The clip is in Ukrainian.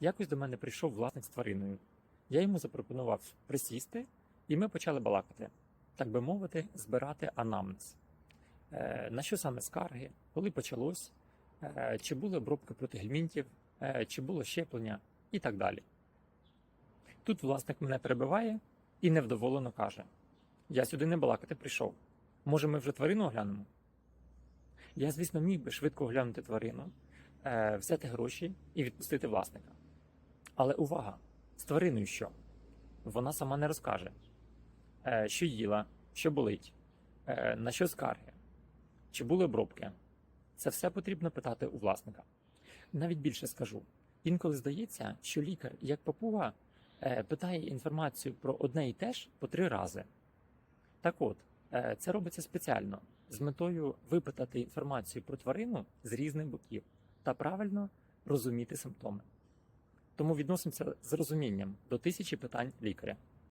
Якось до мене прийшов власник з твариною. Я йому запропонував присісти, і ми почали балакати, так би мовити, збирати анамнез. Е, на що саме скарги, коли почалось, е, чи були обробки проти гельмінтів, е, чи було щеплення і так далі. Тут власник мене перебиває і невдоволено каже: Я сюди не балакати прийшов. Може, ми вже тварину оглянемо? Я, звісно, міг би швидко оглянути тварину, е, взяти гроші і відпустити власника. Але увага! З твариною що? Вона сама не розкаже, е, що їла, що болить, е, на що скарги, чи були обробки. Це все потрібно питати у власника. Навіть більше скажу: інколи здається, що лікар, як папуга, е, питає інформацію про одне і те ж по три рази. Так от, це робиться спеціально з метою випитати інформацію про тварину з різних боків та правильно розуміти симптоми. Тому відносимося з розумінням до тисячі питань лікаря.